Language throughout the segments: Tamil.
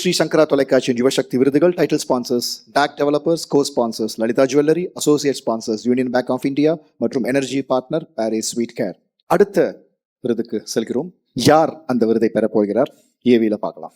ஸ்ரீ சங்கரா தொலைக்காட்சியின் யுவசக்தி விருதுகள் title sponsors DAC developers co sponsors Lalitha jewellery associate sponsors union bank of India மற்றும் energy partner Parry's sweet care அடுத்த விருதுக்கு செல்கிறோம். யார் அந்த விருதை பெறப் போகிறார்? ஏவியில பார்க்கலாம்.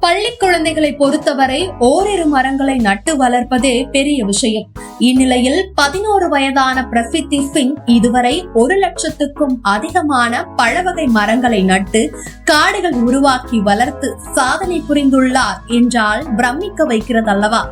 பள்ளி குழந்தைகளை பொறுத்தவரை ஓரிரு மரங்களை நட்டு வளர்ப்பதே பெரிய விஷயம். இந்நிலையில் பதினோரு வயதான பிரசித்தி சிங் இதுவரை ஒரு லட்சத்துக்கும் அதிகமான பழவகை மரங்களை நட்டு காடுகள் உருவாக்கி வளர்த்து சாதனை புரிந்துள்ளார் என்றால் பிரமிக்க வைக்கிறதல்லவா?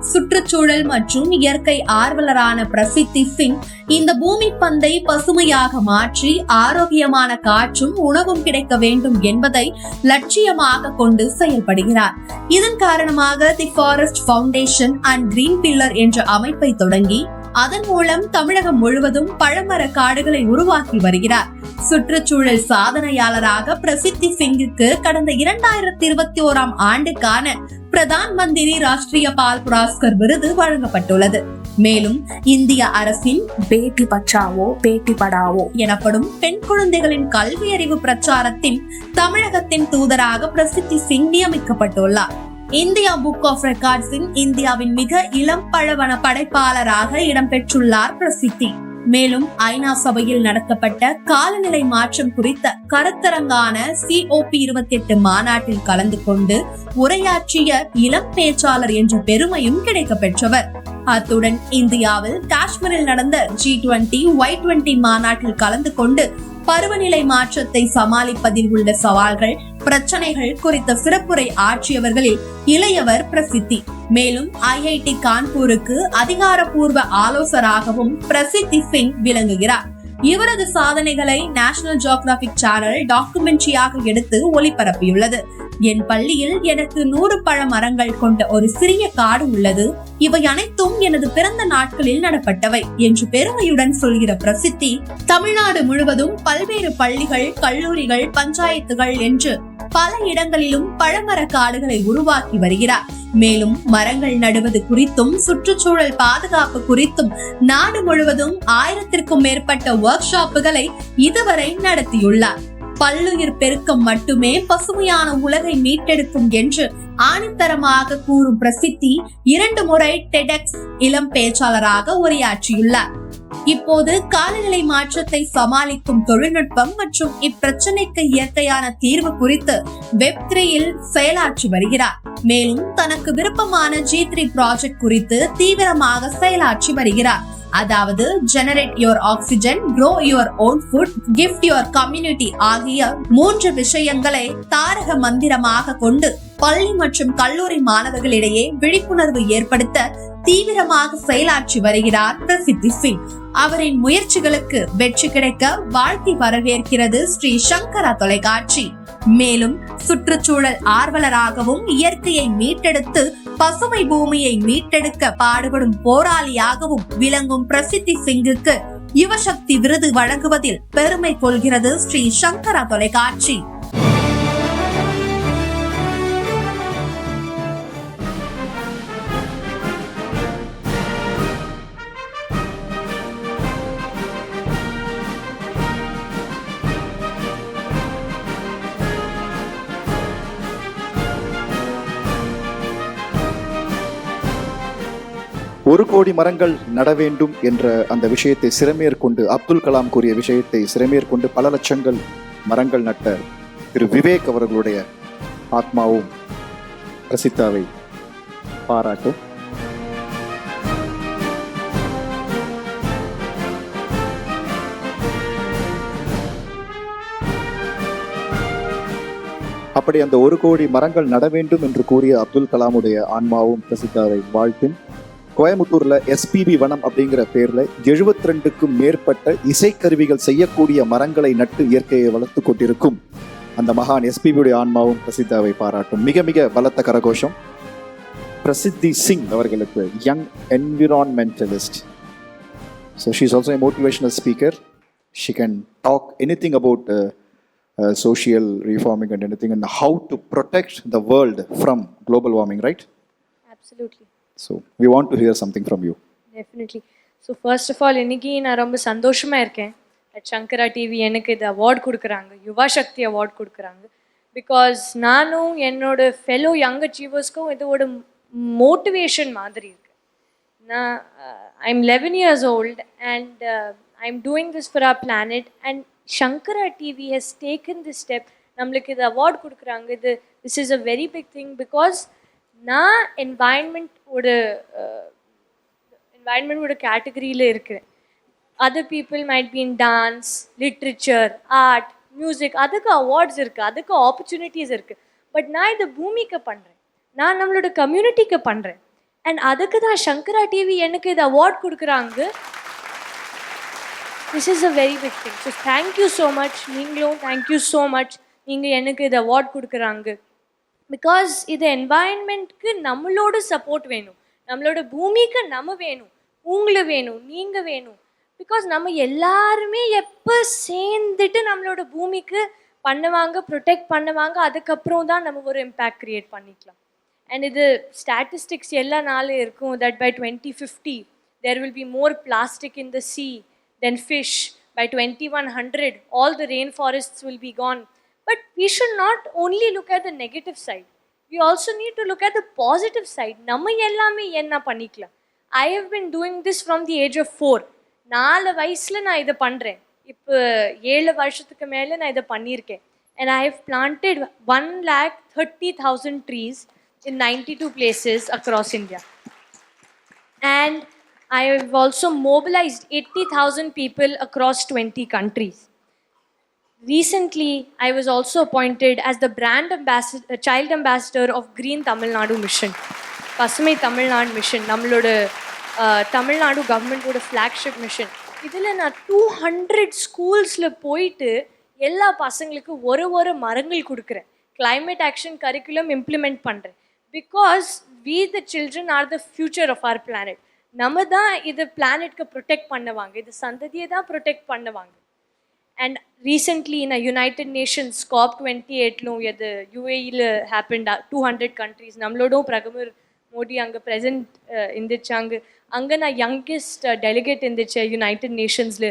சுற்றுச்சூழல் மற்றும் இயற்கை ஆர்வலரான பிரசித்தி சிங் இந்த பூமி பந்தை பசுமையாக மாற்றி ஆரோக்கியமான காற்றும் உணவும் கிடைக்க வேண்டும் என்பதை லட்சியமாக கொண்டு செயல்படுகிறார். இதன் காரணமாக the forest foundation and green pillar என்ற அமைப்பை தொடங்கி அதன் மூலம் தமிழகம் முழுவதும் பழமர காடுகளை உருவாக்கி வருகிறார். சுற்றுச்சூழல் சாதனையாளராக பிரசித்தி சிங்குக்கு கடந்த இரண்டாயிரத்தி இருபத்தி ஓராம் ஆண்டுக்கான பிரதான் மந்திரி ராஷ்டிரிய பால் புரஸ்கர் விருது வழங்கப்பட்டுள்ளது. மேலும் இந்திய அரசின் பேட்டி பச்சாவோ பேட்டி படாவோ எனப்படும் பெண் குழந்தைகளின் கல்வி அறிவு பிரச்சாரத்தின் தமிழகத்தின் தூதராக பிரசித்தி சிங் நியமிக்கப்பட்டுள்ளார் இந்தியா புக் ஆஃப் ரெக்கார்ட்ஸின் இந்தியாவின் மிக இளம் பழவன படைப்பாளராக இடம்பெற்றுள்ளார் பிரசித்தி. மேலும் ஐநா சபையில் நடத்தப்பட்ட காலநிலை மாற்றம் குறித்த கருத்தரங்கான சிஓபி இருபத்தி எட்டு மாநாட்டில் கலந்து கொண்டு உரையாற்றிய இளம் பேச்சாளர் என்ற பெருமையும் கிடைக்க பெற்றவர் அத்துடன் இந்தியாவில் காஷ்மீரில் நடந்த ஜி டுவெண்டி ஒய் டுவெண்டி மாநாட்டில் கலந்து கொண்டு பருவநிலை மாற்றத்தை சமாளிப்பதில் உள்ள சவால்கள் பிரச்சனைகள் குறித்த சிறப்புரை ஆற்றியவர்களில் இளையவர் பிரசித்தி. மேலும் ஐஐடி கான்பூருக்கு அதிகாரப்பூர்வ ஆலோசராகவும் பிரசித்தி சிங் விளங்குகிறார். இவரது சாதனைகளை நேஷனல் ஜியோகிராபிக் சேனல் டாக்குமெண்ட்ரியாக எடுத்து ஒளிபரப்பியுள்ளது. என் பள்ளியில் எனக்கு நூறு பழ மரங்கள் கொண்ட ஒரு சிறிய காடு உள்ளது. இவை அனைத்தும் எனது பிறந்த நாட்களில் நடப்பட்டவை என்று பெருமையுடன் சொல்கிற பிரசித்தி தமிழ்நாடு முழுவதும் பல்வேறு பள்ளிகள் கல்லூரிகள் பஞ்சாயத்துகள் என்று பல இடங்களிலும் பழமர காடுகளை உருவாக்கி வருகிறார். மேலும் மரங்கள் நடுவது குறித்தும் சுற்றுச்சூழல் பாதுகாப்பு குறித்தும் நாடு முழுவதும் ஆயிரத்திற்கும் மேற்பட்ட ஒர்க் ஷாப்புகளை இதுவரை நடத்தியுள்ளார். பல்லுயிர் பெருக்கம் மட்டுமே பசுமையான உலகை மீட்டெடுக்கும் என்று ஆணித்தரமாக கூறும் பிரசித்தி இரண்டு முறை டெடெக்ஸ் இளம் பேச்சாளராக உரையாற்றியுள்ளார். இப்போது காலநிலை மாற்றத்தை சமாளிக்கும் தொழில்நுட்பம் மற்றும் இப்பிரச்சனைக்கு இயற்கையான தீர்வு குறித்து வெப் த்ரீயில் செயலாற்றி வருகிறார். மேலும் தனக்கு விருப்பமான ஜி த்ரீ ப்ராஜெக்ட் குறித்து தீவிரமாக செயலாற்றி வருகிறார். அதாவது generate your oxygen grow your own food gift your community ஆகிய மூன்று விஷயங்களை தாரக மந்திரமாக கொண்டு பள்ளி மற்றும் கல்லூரி மாணவர்களிடையே விழிப்புணர்வு ஏற்படுத்த தீவிரமாக செயலாற்றி வருகிறார் பிரசித்தி சிங் அவரின் முயற்சிகளுக்கு வெற்றி கிடைக்க வாழ்த்தி வரவேற்கிறது ஸ்ரீ சங்கரா தொலைக்காட்சி. மேலும் சுற்றுச்சூழல் ஆர்வலராகவும் இயற்கையை மீட்டெடுத்து பசுமை பூமியை மீட்டெடுக்க பாடுபடும் போராளியாகவும் விளங்கும் பிரசித்தி சிங்குக்கு யுவசக்தி விருது வழங்குவதில் பெருமை கொள்கிறது ஸ்ரீ சங்கரா தொலைக்காட்சி. ஒரு கோடி மரங்கள் நட வேண்டும் என்ற அந்த விஷயத்தை சிறமேற்கொண்டு அப்துல் கலாம் கூறிய விஷயத்தை சிறமேற்கொண்டு பல லட்சங்கள் மரங்கள் நட்ட திரு விவேக் அவர்களுடைய ஆத்மாவும் பிரசித்தாவை பாராட்டு. அப்படி அந்த ஒரு கோடி மரங்கள் நட வேண்டும் என்று கூறிய அப்துல் கலாமுடைய ஆன்மாவும் பிரசித்தாவை வாழ்த்தும். கோயம்புத்தூர்ல எஸ்பிபி வனம் அப்படிங்கிற பேர்ல 72 ரெண்டுக்கும் மேற்பட்ட இசைக்கருவிகள் செய்யக்கூடிய மரங்களை நட்டு இயற்கையை வளர்த்து கொண்டிருக்கும். அந்த மகான் எஸ்பிபியுடைய ஆன்மாவும் பிரசித்தாவை பாராட்டும். மிக மிக பலத்த கரகோஷம். பிரசித்தி சிங் அவர்களுக்கு young environmentalist so she's also a motivational speaker she can talk anything about social reforming and anything and how to protect the world from global warming right absolutely so we want to hear something from you definitely so first of all இன்னைக்கு நான் ரொம்ப சந்தோஷமாக இருக்கேன். அட் சங்கரா டிவி எனக்கு இது அவார்ட் கொடுக்குறாங்க. யுவா சக்தி அவார்ட் கொடுக்குறாங்க. பிகாஸ் நானும் என்னோட ஃபெலோ யங் அச்சீவர்ஸ்க்கும் இதோட மோட்டிவேஷன் மாதிரி இருக்கு. நான் I'm eleven years old and I'm doing this for our planet and Sankara TV has taken the step நம்மளுக்கு இது அவார்ட் கொடுக்குறாங்க. இது this is a very big thing because நான் என்வாயன்மெண்ட்டோட என்வாயன்மெண்ட்டோட கேட்டகரியில் இருக்கிறேன். Other people might be in dance literature art music அதுக்கு அவார்ட்ஸ் இருக்குது அதுக்கு ஆப்பர்ச்சுனிட்டிஸ் இருக்குது பட் நான் இதை பூமிக்கு பண்ணுறேன் நான் நம்மளோட கம்யூனிட்டிக்கு பண்ணுறேன் அண்ட் அதுக்கு தான் சங்கரா டிவி எனக்கு இது அவார்ட் கொடுக்குறாங்க. This is a very big thing so thank you so much நீங்களும் தேங்க்யூ ஸோ மச் நீங்கள் எனக்கு இது அவார்ட் கொடுக்குறாங்க. பிகாஸ் இது என்வாயன்மெண்ட்க்கு நம்மளோட சப்போர்ட் வேணும். நம்மளோட பூமிக்கு நம்ம வேணும். உங்களை வேணும் நீங்கள் வேணும். பிகாஸ் நம்ம எல்லாருமே எப்போ சேர்ந்துட்டு நம்மளோட பூமிக்கு பண்ணுவாங்க ப்ரொடெக்ட் பண்ணுவாங்க அதுக்கப்புறம் தான் நம்ம ஒரு இம்பேக்ட் க்ரியேட் பண்ணிக்கலாம். அண்ட் இது ஸ்டாட்டிஸ்டிக்ஸ் எல்லா நாளும் இருக்கும். That by twenty fifty there will be more plastic in the sea then fish by twenty one hundred all the rain forests will be gone But we should not only look at the negative side. We also need to look at the positive side. நம்ம எல்லாமே என்ன பண்ணிக்கலாம் I have been doing this from the age of four நாலு வயசில் நான் இதை பண்ணுறேன் இப்போ ஏழு வருஷத்துக்கு மேலே நான் இதை பண்ணியிருக்கேன் and I have planted one lakh thirty thousand trees in ninety two places across India and I have also mobilized 80,000 people across 20 countries. Recently, I was also appointed as the brand ambassador, uh, child ambassador of Green Tamil Nadu Mission, பசுமை தமிழ்நாடு மிஷன் நம்மளோட தமிழ்நாடு கவர்மெண்ட்டோட ஃப்ளாக்ஷிப் மிஷன் இதில் நான் டூ ஹண்ட்ரட் ஸ்கூல்ஸில் போயிட்டு எல்லா பசங்களுக்கும் ஒரு ஒரு மரங்கள் கொடுக்குறேன். கிளைமேட் ஆக்ஷன் கரிக்குலம் இம்ப்ளிமெண்ட் பண்ணுறேன் because we the children are the future of our planet நம்ம தான் இது பிளானெட்க்கு ப்ரொடெக்ட் பண்ணுவாங்க. இது சந்ததியை தான் ப்ரொடெக்ட் பண்ணுவாங்க. And recently in United Nations COP twenty எயிட்லும் இது யூஏயில் ஹேப்பன்டா டூ ஹண்ட்ரட் கண்ட்ரீஸ் நம்மளோடும் பிரதமர் மோடி அங்கே ப்ரெசன்ட் இருந்துச்சு. அங்கே நான் யங்கெஸ்ட் டெலிகேட் இருந்துச்சு யுனைடெட் நேஷன்ஸில்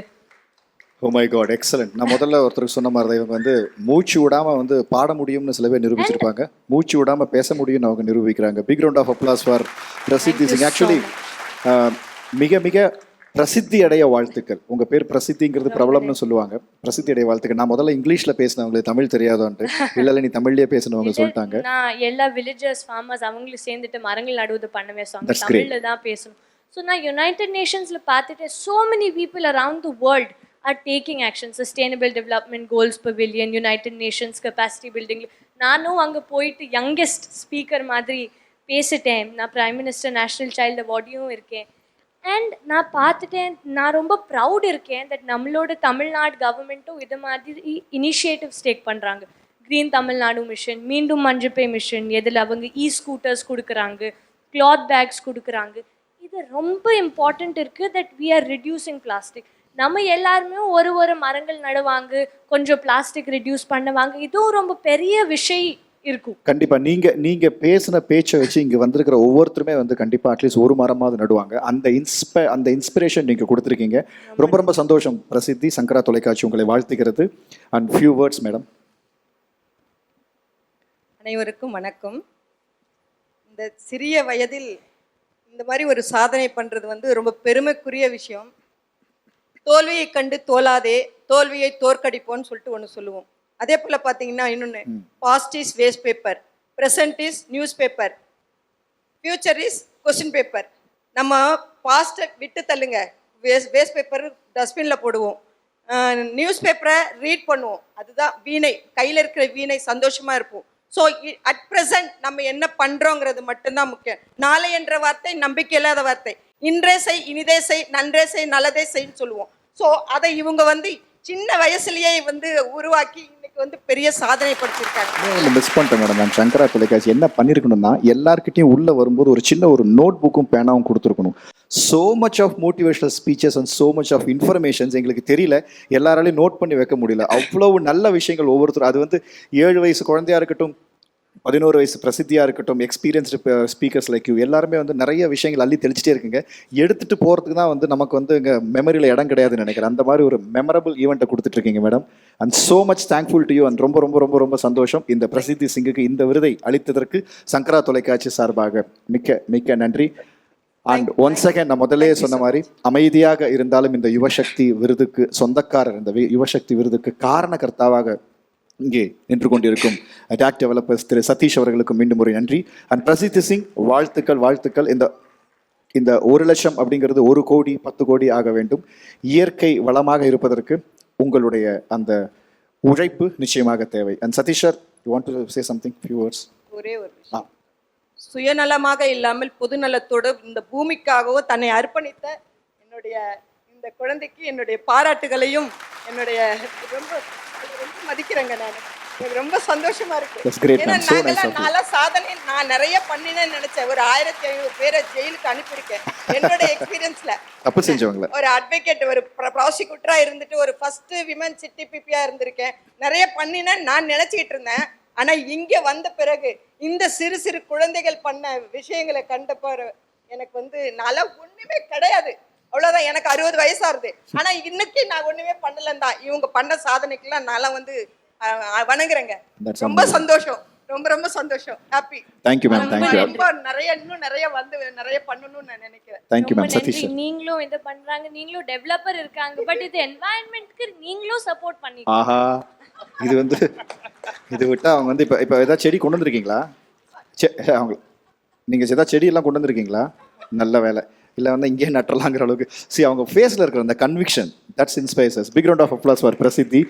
ஓ மை காட் எக்ஸலண்ட் நான் முதல்ல ஒருத்தருக்கு சொன்ன மாதிரி தான் இவங்க வந்து மூச்சு விடாம வந்து பாட முடியும்னு சில பேர் நிரூபிச்சிருப்பாங்க. மூச்சு விடாம பேச முடியும்னு அவங்க நிரூபிக்கிறாங்க. Big round of applause for Prasiddhi Singh actually மிக மிக பிரசித்தி அடைய வாழ்த்துக்கள். உங்க பேர் பிரசித்திங்கிறது பிரபலம்னு சொல்லுவாங்க. பிரசித்தி அடைய வாழ்த்துக்கள். நான் முதல்ல இங்கிலீஷ்ல பேசினவங்களுக்கு தமிழ் தெரியாதோன்ட்டு இல்ல நீ தமிழ்லயே பேசினவங்க சொல்லிட்டாங்க. நான் எல்லா வில்லேஜர்ஸ் ஃபார்மர்ஸ் அவங்களும் சேர்ந்துட்டு மரங்கள் நடுவது That's great. தமிழில் தான் பேசணும். ஸோ நான் யுனைடெட் நேஷன்ஸில் பார்த்துட்டு so many people around the world are taking action. sustainable development goals pavilion United Nations capacity building நானும் அங்கே போயிட்டு யங்கெஸ்ட் ஸ்பீக்கர் மாதிரி பேசிட்டேன். நான் பிரைம் மினிஸ்டர் நேஷனல் சைல்டு அவார்டையும் இருக்கேன். அண்ட் நான் பார்த்துட்டேன் நான் ரொம்ப ப்ரௌட் இருக்கேன் தட் நம்மளோட தமிழ்நாடு கவர்மெண்ட்டும் இது மாதிரி இனிஷியேட்டிவ்ஸ் டேக் பண்ணுறாங்க க்ரீன் தமிழ்நாடு மிஷன் மீண்டும் மஞ்சப்பை மிஷன் எதில் அவங்க இ ஸ்கூட்டர்ஸ் கொடுக்குறாங்க கிளாத் பேக்ஸ் கொடுக்குறாங்க. இது ரொம்ப இம்பார்ட்டண்ட் இருக்குது that we are reducing plastic நம்ம எல்லாருமே ஒரு ஒரு மரங்கள் நடுவாங்க கொஞ்சம் பிளாஸ்டிக் ரெடியூஸ் பண்ணுவாங்க. இதுவும் ரொம்ப பெரிய விஷயம். இருக்கும். கண்டிப்பா. நீங்க நீங்க பேசின பேச்சை வச்சு இங்க வந்திருக்கிற ஒவ்வொருத்தருமே வந்து கண்டிப்பா அட்லீஸ்ட் ஒரு மரமாவது நடுவாங்க. அந்த இன்ஸ்ப அந்த இன்ஸ்பிரேஷன் நீங்க கொடுத்துருக்கீங்க. ரொம்ப ரொம்ப சந்தோஷம். பிரசித்தி சங்கரா தொலைக்காட்சி உங்களை வாழ்த்துகிறது. அண்ட் ஃபியூ வேர்ட்ஸ் மேடம் அனைவருக்கும் வணக்கம். இந்த சிறிய வயதில் இந்த மாதிரி ஒரு சாதனை பண்றது வந்து ரொம்ப பெருமைக்குரிய விஷயம். தோல்வியை கண்டு தோலாதே தோல்வியை தோற்கடிப்போம்னு சொல்லிட்டு ஒன்று சொல்லுவோம். அதே போல பார்த்தீங்கன்னா இன்னொன்று past is waste paper present is news paper future is question paper நம்ம பாஸ்ட்டை விட்டு தள்ளுங்க. வேஸ்ட் வேஸ்ட் பேப்பர் டஸ்ட்பினில் போடுவோம். நியூஸ் பேப்பரை ரீட் பண்ணுவோம். அதுதான் வீணை. கையில் இருக்கிற வீணை சந்தோஷமாக இருப்போம். ஸோ அட் ப்ரெசன்ட் நம்ம என்ன பண்ணுறோங்கிறது மட்டும்தான் முக்கியம். நாளை என்ற வார்த்தை நம்பிக்கை இல்லாத வார்த்தை. இன்றே செய் இனிதே செய் நன்றே செய் நல்லதே செய்ன்னு சொல்லுவோம். ஸோ அதை இவங்க வந்து சின்ன வயசுலயே வந்து உருவாக்கி வந்து பெரிய சாதனை படுத்திருக்காங்க மிஸ் பண்ணிட்டேன் மேடம் நான் சங்கரா தொலைக்காட்சி என்ன பண்ணியிருக்கணும்னா எல்லார்கிட்டயும் உள்ள வரும்போது ஒரு சின்ன ஒரு நோட் புக்கும் பேனாவும் கொடுத்துருக்கணும். So much of motivational speeches and so much of informations எங்களுக்கு தெரியல. எல்லாராலையும் நோட் பண்ணி வைக்க முடியல. அவ்வளவு நல்ல விஷயங்கள் ஒவ்வொருத்தரும். அது வந்து ஏழு வயசு குழந்தையா இருக்கட்டும் பதினோரு வயசு பிரசித்தியாக இருக்கட்டும் எக்ஸ்பீரியன்ஸ்டு ஸ்பீக்கர்ஸ் லைக் யூ எல்லாருமே வந்து நிறைய விஷயங்கள் அள்ளி தெளிச்சிட்டே இருக்குங்க. எடுத்துட்டு போகிறதுக்கு தான் வந்து நமக்கு வந்து இங்கே மெமரியில் இடம் கிடையாதுன்னு நினைக்கிறேன். அந்த மாதிரி ஒரு மெமரபிள் ஈவெண்ட்டை கொடுத்துட்ருக்கீங்க madam and so much thankful to you and ரொம்ப ரொம்ப ரொம்ப ரொம்ப சந்தோஷம். இந்த பிரசித்தி சிங்குக்கு இந்த விருதை அளித்ததற்கு சங்கரா தொலைக்காட்சி சார்பாக மிக்க மிக்க நன்றி. அண்ட் ஒன் செகண்ட் நான் முதல்லே சொன்ன மாதிரி அமைதியாக இருந்தாலும் இந்த யுவசக்தி விருதுக்கு சொந்தக்காரர் இந்த யுவசக்தி விருதுக்கு காரணகர்த்தாவாக இங்கே நின்று கொண்டிருக்கும் அட்டாக் டெவலப்பர்ஸ் திரு சதீஷ் அவர்களுக்கு மீண்டும் ஒரு நன்றி. அண்ட் பிரசித்தி சிங் வாழ்த்துக்கள் வாழ்த்துக்கள். இந்த இந்த ஒரு லட்சம் அப்படிங்கிறது ஒரு கோடி பத்து கோடி ஆக வேண்டும். இயற்கை வளமாக இருப்பதற்கு உங்களுடைய அந்த உழைப்பு நிச்சயமாக தேவை. And Satish sir you want to say something few words ஒரே ஒரு சுயநலமாக இல்லாமல் பொதுநலத்தோடு இந்த பூமிக்காகவோ தன்னை அர்ப்பணித்த என்னுடைய இந்த குழந்தைக்கு என்னுடைய பாராட்டுகளையும் என்னுடைய ரொம்ப மதிக்கிறேங்க நான். எனக்கு ரொம்ப சந்தோஷமா இருக்கு. ஏன்னா நாங்கெல்லாம். நாளா சாதனை நான் நிறைய பண்ணினேன்னு நினைச்சேன். ஒரு ஆயிரத்தி ஐநூறு பேரை ஜெயிலுக்கு அனுப்பியிருக்கேன். என்னோட எக்ஸ்பீரியன்ஸ்ல தப்பு செஞ்சவங்கள. ஒரு அட்வொகேட் ஒரு ப்ராசிக்யூட்டரா இருந்துட்டு ஒரு ஃபர்ஸ்ட் விமன் சிட்டிபிபியா இருந்திருக்கேன். நிறைய பண்ணினேன் நான் நினைச்சிட்டு இருந்தேன். ஆனா இங்க வந்த பிறகு இந்த சிறு சிறு குழந்தைகள் பண்ண விஷயங்களை கண்ட பிற- எனக்கு வந்து நாளா ஒண்ணுமே கிடையாது. அவ்வளவுதான் எனக்கு அறுபது வயசாகுது. ஆனா இன்னைக்கு நான் ஒண்ணுமே பண்ணலன்னு தான் இவங்க பண்ண சாதனைக்கெல்லாம் நான் வந்து வணங்குறேங்க. ரொம்ப சந்தோஷம். ரொம்ப ரொம்ப சந்தோஷம். ஹாப்பி தேங்க்யூ மேம் தேங்க்யூ ரொம்ப நிறைய இன்னும் நிறைய வந்து நிறைய பண்ணணும்னு நான் நினைக்கிறேன். Thank you ma'am Satish. நீங்களும் இது பண்றாங்க. நீங்களும் டெவலப்பர் இருக்காங்க. பட் இது என்வாயன்மெண்ட்க்கு நீங்களும் சப்போர்ட் பண்ணி ஆஹா. இது வந்து இது விட்டா அவங்க வந்து இப்போ இப்போ ஏதாவது செடி கொண்டு வந்திருக்கீங்களா? செ அவங்க நீங்கள் ஏதாவது செடியெல்லாம் கொண்டு வந்திருக்கீங்களா? நல்ல வேலை. இல்லை வந்து இங்கேயே நட்டலாங்கிற அளவுக்கு. சி அவங்க ஃபேஸில் இருக்கிற அந்த conviction that's inspires big round of applause for Prasiddhi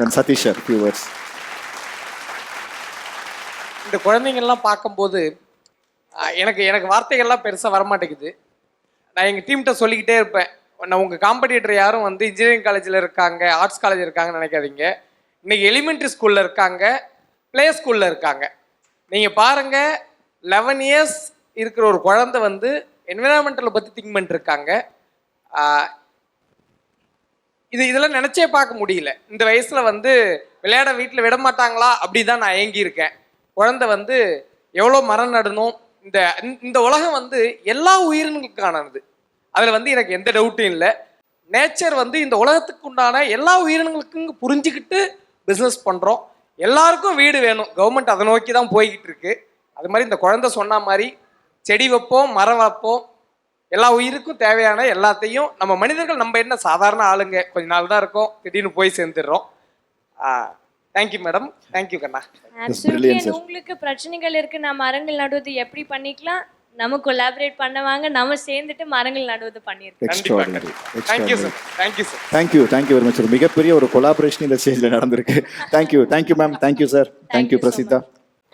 and Satish sir few இந்த குழந்தைங்கள்லாம் பார்க்கும்போது எனக்கு எனக்கு வார்த்தைகள்லாம் பெருசாக வரமாட்டேங்குது. நான் எங்கள் டீம்கிட்ட சொல்லிக்கிட்டே இருப்பேன். நான் உங்கள் காம்படிட்டர் யாரும் வந்து இன்ஜினியரிங் காலேஜில் இருக்காங்க ஆர்ட்ஸ் காலேஜ் இருக்காங்கன்னு நினைக்காதீங்க. இன்றைக்கி எலிமெண்ட்ரி ஸ்கூலில் இருக்காங்க ப்ளே ஸ்கூலில் இருக்காங்க. நீங்கள் பாருங்கள் லெவன் இயர்ஸ் இருக்கிற ஒரு குழந்தை வந்து என்விரான்மெண்டலை பற்றி திங்க் பண்ணிருக்காங்க. இது இதெல்லாம் நினச்சே பார்க்க முடியல. இந்த வயசில் வந்து விளையாட வீட்டில் விட மாட்டாங்களா? அப்படி தான் நான் ஏங்கியிருக்கேன். குழந்தை வந்து எவ்வளோ மரம் நடணும்? இந்த இந்த- இந்த உலகம் வந்து எல்லா உயிரினங்களுக்கானது. அதில் வந்து எனக்கு எந்த டவுட்டும் இல்லை. நேச்சர் வந்து இந்த உலகத்துக்கு உண்டான எல்லா உயிரினங்களுக்கும் புரிஞ்சுக்கிட்டு பிஸ்னஸ் பண்ணுறோம் எல்லாருக்கும் வீடு வேணும். கவர்மெண்ட் அதை நோக்கி தான் போய்கிட்டு இருக்கு. அது மாதிரி இந்த குழந்தை சொன்ன மாதிரி செடி வைப்போம் மரம் வைப்போம் எல்லா உயிருக்கும் தேவையான எல்லாத்தையும் நம்ம மனிதர்கள் நம்ம என்ன சாதாரண ஆளுங்க கொஞ்ச நாள் தான் இருக்கோம் திடீர்னு போய் சேர்ந்துடுறோம். Thank you madam thank you கண்ணா. உங்களுக்கு பிரச்சனைகள் இருக்கு நான் மரங்கள் நடுவது எப்படி பண்ணிக்கலாம்? நம்ம கொலாபரேட் பண்ணவாங்க நம்ம சேர்ந்துட்டு மரங்கள் நடுவது பண்ணியிருக்கோம். Thank you sir thank you sir thank you thank you very much மிகப்பெரிய ஒரு கொலாபரேஷன் இந்த ஸ்டேஜில் நடந்திருக்கு. Thank you thank you ma'am thank you sir thank you so Prasiddha.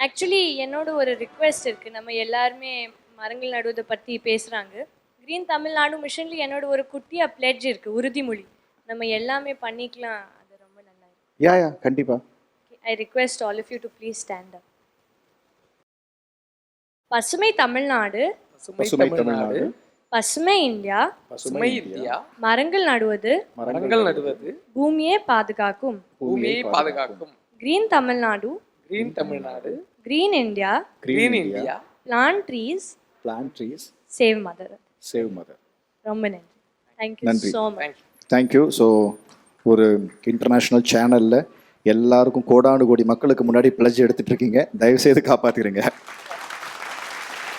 Actually என்னோட ஒரு ரிக்வெஸ்ட் இருக்கு. நம்ம எல்லாருமே மரங்கள் நடுவதை பத்தி பேசுறாங்க. கிரீன் தமிழ்நாடு மிஷன்ல என்னோட ஒரு குட்டியா பிளெட்ஜ் இருக்கு உறுதிமொழி. நம்ம எல்லாமே பண்ணிக்கலாம் அது ரொம்ப நல்லா இருக்கு யா யா கண்டிப்பா I request all of you to please stand up பசுமை தமிழ்நாடு பசுமை தமிழ்நாடு பசுமை இந்தியா. பசுமை இந்தியா. மரங்கள் நடுவது. மரங்கள் நடுவது. பூமியை பாதுகாக்கும். பூமியை பாதுகாக்கும். Green Tamil Nadu green Tamil Nadu green India green India plant trees plant trees save mother save mother ரொம்ப நன்றி. தேங்க்யூ நன்றி. So much thank you thank you so ஒரு இன்டர்நேஷ்னல் சேனலில் எல்லாருக்கும் கோடானு கோடி மக்களுக்கு முன்னாடி பிளஜ் எடுத்துட்டு இருக்கீங்க. தயவுசெய்து காப்பாற்றிடுங்க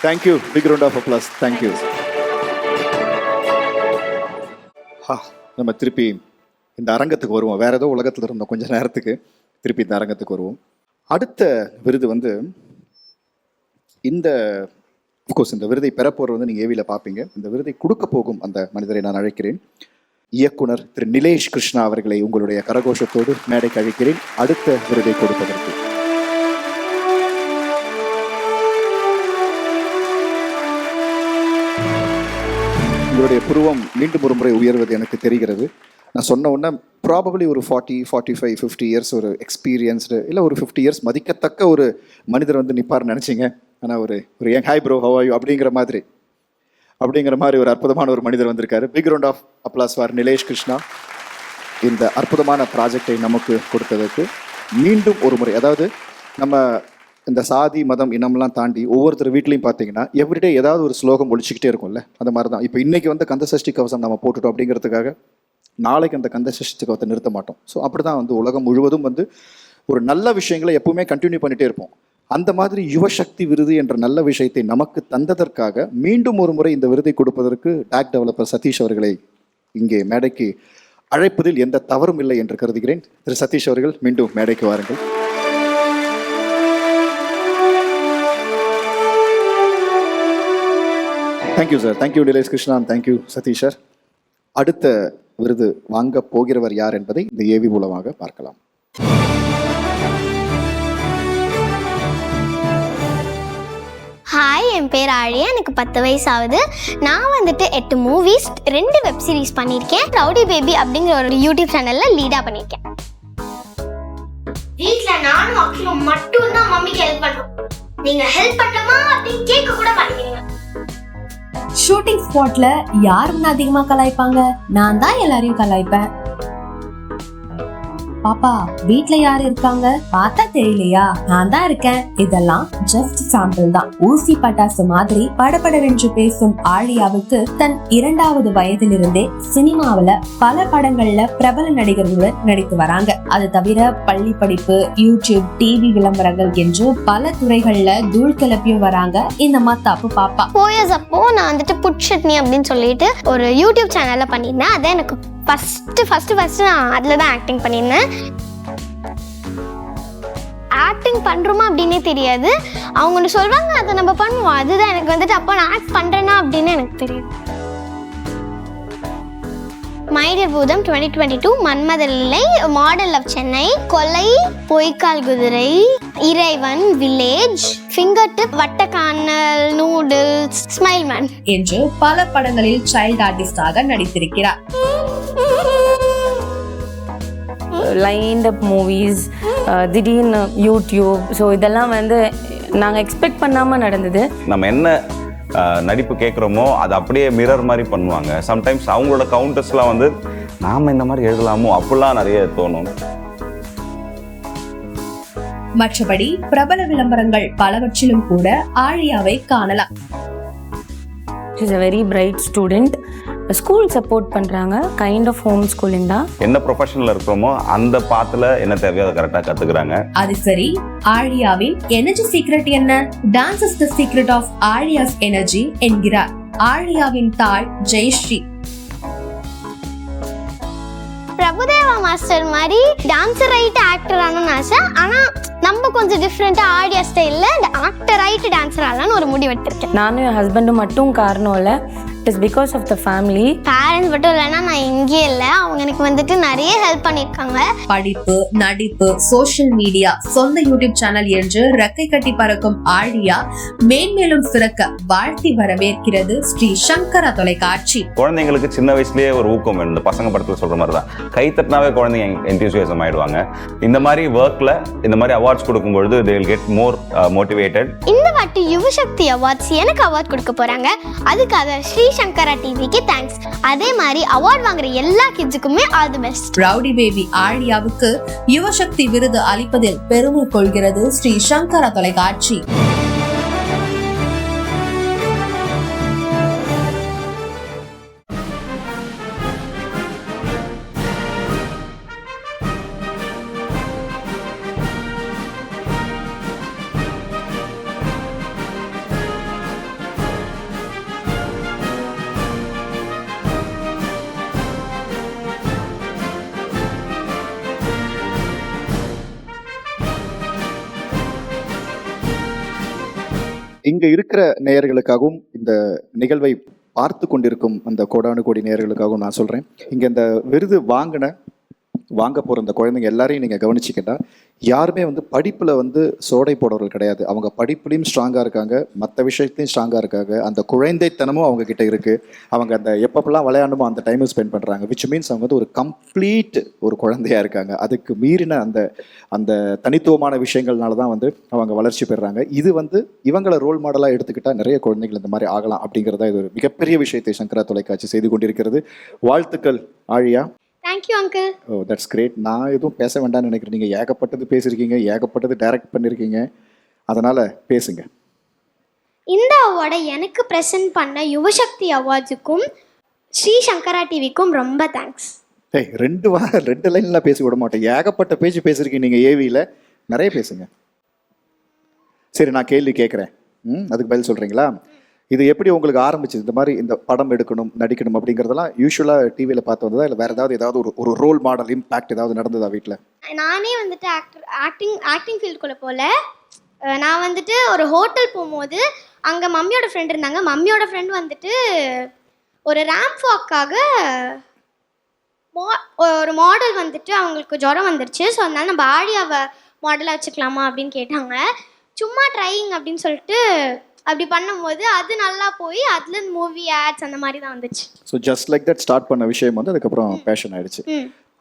thank you big round of applause thank you ஹா நம்ம திருப்பி இந்த அரங்கத்துக்கு வருவோம். வேற ஏதோ உலகத்தில் இருந்தோம் கொஞ்ச நேரத்துக்கு திருப்பி இந்த அரங்கத்துக்கு வருவோம். அடுத்த விருது வந்து இந்த அஃப்கோர்ஸ் இந்த விருதை பெறப்போகிற வந்து நீங்கள் ஏவியில் பார்ப்பீங்க இந்த விருதை கொடுக்க போகும் அந்த மனிதரை நான் அழைக்கிறேன். இயக்குனர் திரு நிலேஷ் கிருஷ்ணா அவர்களை உங்களுடைய கரகோஷத்தோடு மேடைக்கு அழைக்கிறேன். அடுத்த விருதை கொடுப்பதற்கு. உங்களுடைய புருவம் மீண்டும் ஒரு முறை உயர்வது எனக்கு தெரிகிறது. நான் சொன்ன உடனே ப்ராபபிளி ஒரு forty forty five fifty years ஒரு எக்ஸ்பீரியன்ஸ்டு இல்லை ஒரு ஃபிஃப்டி இயர்ஸ் மதிக்கத்தக்க ஒரு மனிதர் வந்து நிற்பார்னு நினச்சிங்க. ஆனால் ஒரு ஒரு ஏன் ஹாய் ப்ரோ ஹவாயு அப்படிங்கிற மாதிரி. அப்படிங்கிற மாதிரி ஒரு அற்புதமான ஒரு மனிதர் வந்திருக்காரு. Big round of applause for Nilesh Krishna இந்த அற்புதமான ப்ராஜெக்டை நமக்கு கொடுத்ததற்கு மீண்டும் ஒரு முறை அதாவது நம்ம இந்த சாதி மதம் இனம்லாம் தாண்டி ஒவ்வொருத்தர் வீட்லையும் பார்த்தீங்கன்னா எவ்ரிடே ஏதாவது ஒரு ஸ்லோகம் ஒழிச்சிக்கிட்டே இருக்கும்ல. அந்த மாதிரி தான் இப்போ இன்னைக்கு வந்து கந்த சஷ்டி கவசம் நம்ம போட்டுட்டோம் அப்படிங்கிறதுக்காக நாளைக்கு அந்த கந்த சஷ்டி கவசத்தை நிறுத்த மாட்டோம். ஸோ அப்படி தான் வந்து உலகம் முழுவதும் வந்து ஒரு நல்ல விஷயங்களை எப்பவுமே கண்டினியூ பண்ணிகிட்டே இருப்போம். அந்த மாதிரி யுவசக்தி விருது என்ற நல்ல விஷயத்தை நமக்கு தந்ததற்காக மீண்டும் ஒரு முறை இந்த விருதை கொடுப்பதற்கு டாக் டெவலப்பர் சதீஷ் அவர்களை இங்கே மேடைக்கு அழைப்பதில் எந்த தவறும் இல்லை என்று கருதுகிறேன். திரு சதீஷ் அவர்கள் மீண்டும் மேடைக்கு வாருங்கள். Thank you sir thank you delays Krishnan thank you Satish sir அடுத்த விருது வாங்க போகிறவர் யார் என்பதை இந்த ஏவி மூலமாக பார்க்கலாம். ஹாய் என் பேர் ஆழியா. எனக்கு பத்து வயசு ஆகுது நான் வந்துட்டு எட்டு மூவிஸ் ரெண்டு வெப் சீரிஸ் பண்ணியிருக்கேன். ரவுடி பேபி அப்படிங்கிற ஒரு யூடியூப் சேனலில் லீடாக பண்ணியிருக்கேன். வீட்டில் நானும் அக்கிலும் மட்டும்தான் மம்மிக்கு ஹெல்ப் பண்ணும். நீங்கள் ஹெல்ப் பண்ணமா அப்படின்னு கேட்க கூட மாட்டேங்கிறீங்க. ஷூட்டிங் ஸ்பாட்ல யார் அதிகமா கலாய்ப்பாங்க? நான் தான் எல்லாரையும் கலாய்ப்பேன். பாப்பா வீட்ல யாரு இருக்காங்க? பார்த்தா தெரியலையா? நான் தான் இருக்கேன். இதெல்லாம் ஜஸ்ட் சாம்பிள் தான். ஊசி பட்டாசு மாதிரி படபடவென்று பேசும் ஆழியாவுக்கு தன் இரண்டாவது வயதிலிருந்தே சினிமாவுல பல படங்கள்ல பிரபல நடிகர்களுடன் நடித்து வராங்க. அது தவிர பள்ளி படிப்பு யூடியூப் டிவி விளம்பரங்கள் என்று பல துறைகள்ல தூள் கிளப்பியும் வராங்க இந்த மத்தாப்பு பாப்பா. போயஸ் அப்போ நான் வந்துட்டு புட் சட்னி அப்படின்னு சொல்லிட்டு ஒரு யூடியூப் சேனல்ல பண்ணியிருந்தேன். அதான் எனக்கு ஃபஸ்ட்டு ஃபஸ்ட்டு ஃபஸ்ட்டு நான் அதில் தான் ஆக்டிங் பண்ணியிருந்தேன். ஆக்டிங் பண்ணுறோமா அப்படின்னே தெரியாது. அவங்க சொல்வாங்க சொல்லுவாங்க அதை நம்ம பண்ணுவோம். அதுதான் எனக்கு வந்துட்டு அப்போ நான் ஆக்ட் பண்ணுறேன்னா அப்படின்னு எனக்கு தெரியும். My dear Bootham twenty twenty two மன்மதலில்லை. Model of Chennai Kolai Poikkal Kuthirai Iraivan village finger tip Vattakanal noodles smile man என்று பல படங்களில் சைல்ட் ஆர்டிஸ்டாக நடித்திருக்கிறார். லைன்ட் அப் மூவிஸ் திடீர்னு யூடியூப் ஸோ இதெல்லாம் வந்து நாங்கள் எக்ஸ்பெக்ட் பண்ணாமல் நடந்தது. நம்ம என்ன நடிப்பு கேட்குறோமோ அதை அப்படியே மிரர் மாதிரி பண்ணுவாங்க. சம்டைம்ஸ் அவங்களோட கவுண்டர்ஸ்லாம் வந்து நாம் இந்த மாதிரி எழுதலாமோ? அப்படிலாம் நிறைய தோணும். மற்றபடி பிரபல விளம்பரங்கள் பலவற்றிலும் கூட ஆழியாவை காணலாம். Is a very bright student school support பண்ணுறாங்க கைண்ட் ஆஃப் ஹோம் ஸ்கூலிங் தான். என்ன ப்ரொஃபஷனில் இருக்கிறோமோ அந்த பாத்தில் என்ன தேவையோ அதை கரெக்டாக கற்றுக்குறாங்க அது சரி. ஆழியாவின் எனர்ஜி சீக்ரெட் என்ன? Dance is the secret of Aazhiya's energy என்கிறார். ஆழியாவின் தாய் ஜெயஸ்ரீ. பிரபுதேவா மாஸ்டர் மாதிரி டான்ஸர் ஆயிட்டு ஆக்டர் ஆகணும்னு ஆசை. ஆனால் நம்ம கொஞ்சம் டிஃப்ரெண்ட்டாக ஆடியோ ஸ்டைலில் ஆக்டர் ஆயிட்டு டான்ஸர் ஆகலான்னு ஒரு முடிவு எடுத்திருக்கேன் நானும் என் ஹஸ்பண்டும் மட்டும் காரணம் இல்லை. It is because of the family parents மட்டும் இல்லைன்னா நான் இங்கேயே இல்லை. அவங்க எனக்கு வந்துட்டு நிறைய ஹெல்ப் பண்ணியிருக்காங்க. படிப்பு நடிப்பு சோஷியல் மீடியா சொந்த யூடியூப் சேனல் என்று ரெக்கை கட்டி பறக்கும் ஆழியா மேன்மேலும் சிறக்க வாழ்த்தி வரவேற்கிறது ஸ்ரீ சங்கரா தொலைக்காட்சி. குழந்தைங்களுக்கு சின்ன வயசுலேயே ஒரு ஊக்கம் வேணும். இந்த பசங்க படத்தில் சொல்கிற மாதிரி தான். கை தட்டினாவே குழந்தைங்க என்தூசியசம் ஆயிடுவாங்க. இந்த மாதிரி ஒர்க்கில் இந்த மாதிரி awards கொடுக்கும்பொழுது they will get more motivated இந்த வாட்டி யுவசக்தி அவார்ட்ஸ் எனக்கு அவார்ட் கொடுக்க போறாங்க. அதுக்காக ஸ்ரீ சங்கரா டிவிக்கு தேங்க்ஸ் அதே மாதிரி அவார்ட் வாங்குற எல்லா கிட்ஸுக்குமே all the best rowdy baby ஆழியாவுக்கு Yuva Shakti விருது அளிப்பதில் பெருமை கொள்கிறது ஸ்ரீ சங்கரா தொலைக்காட்சி. இங்க இருக்கிற நேயர்களுக்காகவும் இந்த நிகழ்வை பார்த்து கொண்டிருக்கும் அந்த கோடானு கோடி நேயர்களுக்காகவும் நான் சொல்றேன். இங்க இந்த விருது வாங்கின வாங்க போகிற இந்த குழந்தைங்க எல்லாரையும் நீங்கள் கவனிச்சிக்கிட்டா யாருமே வந்து படிப்பில் வந்து சோடை போடுறவர்கள் கிடையாது. அவங்க படிப்புலேயும் ஸ்ட்ராங்காக இருக்காங்க மற்ற விஷயத்தையும் ஸ்ட்ராங்காக இருக்காங்க. அந்த குழந்தைத்தனமும் அவங்க கிட்ட அவங்க அந்த எப்பப்பெல்லாம் விளையாண்டுமோ அந்த டைமும் ஸ்பெண்ட் பண்ணுறாங்க விச் மீன்ஸ் அவங்க வந்து ஒரு கம்ப்ளீட் ஒரு குழந்தையாக இருக்காங்க. அதுக்கு மீறின அந்த அந்த தனித்துவமான விஷயங்கள்னால தான் வந்து அவங்க வளர்ச்சி பெறுறாங்க இது வந்து இவங்களை ரோல் மாடலாக எடுத்துக்கிட்டால் நிறைய குழந்தைகள் இந்த மாதிரி ஆகலாம் அப்படிங்கிறதா இது ஒரு மிகப்பெரிய விஷயத்தை சங்கரா தொலைக்காட்சி செய்து கொண்டிருக்கிறது. வாழ்த்துக்கள் Aazhiya. Thank you uncle oh that's great நான் எதுவும் பேச வேண்டாம்னு நினைக்கிறேன். நீங்கள் ஏகப்பட்டது பேசியிருக்கீங்க ஏகப்பட்டது டைரக்ட் பண்ணியிருக்கீங்க. அதனால பேசுங்க. இந்த அவார்டை எனக்கு ப்ரெசென்ட் பண்ண யுவசக்தி அவார்ட்ஸுக்கும் ஸ்ரீ சங்கரா டிவிக்கும் ரொம்ப தேங்க்ஸ் ஏய் ரெண்டு வா ரெண்டு லைன்லாம் பேசி விட மாட்டேன். ஏகப்பட்ட பேச்சு பேசியிருக்கீங்க நீங்கள் ஏவியில் நிறைய பேசுங்க. சரி நான் கேள்வி கேட்குறேன். ம் அதுக்கு பதில் சொல்கிறீங்களா இது எப்படி உங்களுக்கு ஆரம்பிச்சது? இந்த மாதிரி இந்த படம் எடுக்கணும் நடிக்கணும் அப்படிங்கிறதெல்லாம் யூஸ்வலாக டிவியில் பார்த்து வந்ததா? இல்லை வேறு ஏதாவது ஏதாவது ஒரு ஒரு ரோல் மாடல் இம்பாக்ட் ஏதாவது நடந்ததா வீட்டில் நானே வந்துட்டு ஆக்டர் ஆக்டிங் ஆக்டிங் ஃபீல்டுக்குள்ளே போகல நான் வந்துட்டு ஒரு ஹோட்டல் போகும்போது அங்கே மம்மியோட ஃப்ரெண்ட் இருந்தாங்க. மம்மியோட ஃப்ரெண்ட் வந்துட்டு ஒரு ரேம்ப் வாக்காக மா ஒரு மாடல் வந்துட்டு அவங்களுக்கு ஜுரம் வந்துருச்சு. ஸோ அதனால நம்ம ஆழியாவை மாடலாக வச்சுக்கலாமா அப்படின்னு கேட்டாங்க. சும்மா ட்ரையிங் அப்படின்னு சொல்லிட்டு அப்படி பண்ணும்போது அது நல்லா போய் அதில் மூவி ஆட்ஸ் அந்த மாதிரி தான் வந்துச்சு. So just like that start பண்ண விஷயம் வந்து அதுக்கப்புறம் பேஷன் ஆயிடுச்சு.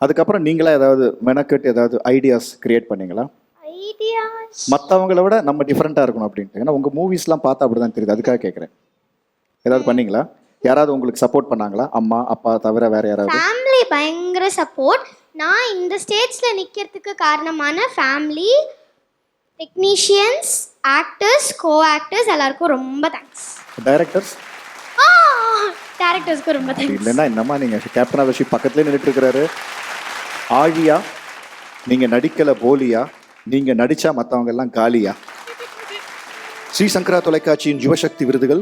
அதுக்கப்புறம் நீங்களா ஏதாவது மெனக்கெட்டு ஏதாவது ஐடியாஸ் கிரியேட் பண்ணீங்களா? ஐடியாஸ் மற்றவங்கள விட நம்ம டிஃப்ரெண்ட்டாக இருக்கணும் அப்படின்ட்டு. ஏன்னா உங்கள் மூவிஸ்லாம் பார்த்தா அப்படி தான் தெரியுது. அதுக்காக கேட்குறேன் ஏதாவது பண்ணீங்களா? யாராவது உங்களுக்கு சப்போர்ட் பண்ணாங்களா? அம்மா அப்பா தவிர வேற யாராவது? ஃபேமிலி பயங்கர சப்போர்ட் நான் இந்த ஸ்டேஜில் நிற்கிறதுக்கு காரணமான family technicians actors co actors எல்லாருக்கும் ரொம்ப தேங்க்ஸ் டைரக்டர்ஸ் டேரக்டர்ஸ்க்கு ரொம்ப தேங்க்ஸ் இல்லைன்னா என்னம்மா நீங்கள் கேப்டன் ஆஃப் பக்கத்துலேயே நின்றுட்டு இருக்கிறாரு. ஆழியா நீங்கள் நடிக்கலை போலியா? நீங்கள் நடித்தா மற்றவங்க எல்லாம் காலியா? ஸ்ரீ சங்கரா தொலைக்காட்சியின் யுவசக்தி விருதுகள்.